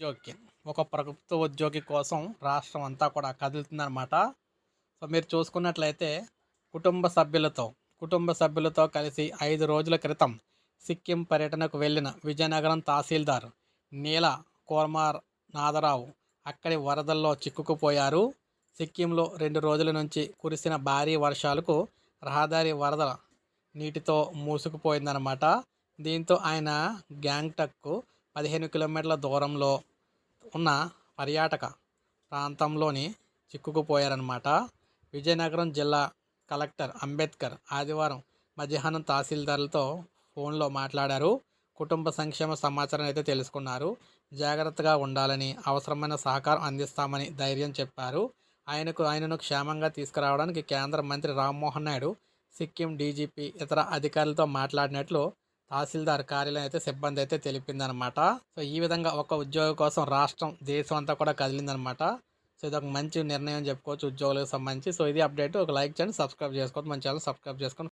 ఉద్యోగి ఒక ప్రభుత్వ ఉద్యోగి కోసం రాష్ట్రం అంతా కూడా కదులుతుందన్నమాట. సో మీరు చూసుకున్నట్లయితే కుటుంబ సభ్యులతో కుటుంబ సభ్యులతో కలిసి ఐదు రోజుల క్రితం సిక్కిం పర్యటనకు వెళ్ళిన విజయనగరం తహసీల్దార్ నీల కోర్మార్ నాదరావు అక్కడి వరదల్లో చిక్కుకుపోయారు. సిక్కింలో రెండు రోజుల నుంచి కురిసిన భారీ వర్షాలకు రహదారి వరద నీటితో మూసుకుపోయిందన్నమాట. దీంతో ఆయన గ్యాంగ్టక్కు పదిహేను కిలోమీటర్ల దూరంలో ఉన్న పర్యాటక ప్రాంతంలోని చిక్కుకుపోయారన్నమాట విజయనగరం జిల్లా కలెక్టర్ అంబేద్కర్ ఆదివారం మధ్యాహ్నం తహసీల్దార్లతో ఫోన్లో మాట్లాడారు. కుటుంబ సంక్షేమ సమాచారం అయితే తెలుసుకున్నారు. జాగ్రత్తగా ఉండాలని అవసరమైన సహకారం అందిస్తామని ధైర్యం చెప్పారు. ఆయనకు ఆయనను క్షేమంగా తీసుకురావడానికి కేంద్ర మంత్రి రామ్మోహన్ నాయుడు సిక్కిం డీజీపీ ఇతర అధికారులతో మాట్లాడినట్లు తహసీల్దార్ కార్యాలయం అయితే సిబ్బంది అయితే తెలిపిందనమాట సో ఈ విధంగా ఒక ఉద్యోగం కోసం రాష్ట్రం దేశం అంతా కూడా కదిలిందనమాట సో ఇది ఒక మంచి నిర్ణయం చెప్పుకోవచ్చు ఉద్యోగులకు సంబంధించి. సో ఇది అప్డేట్. ఒక లైక్ చేయండి సబ్స్క్రైబ్ చేసుకోవచ్చు మన ఛానల్ సబ్స్క్రైబ్ చేసుకొని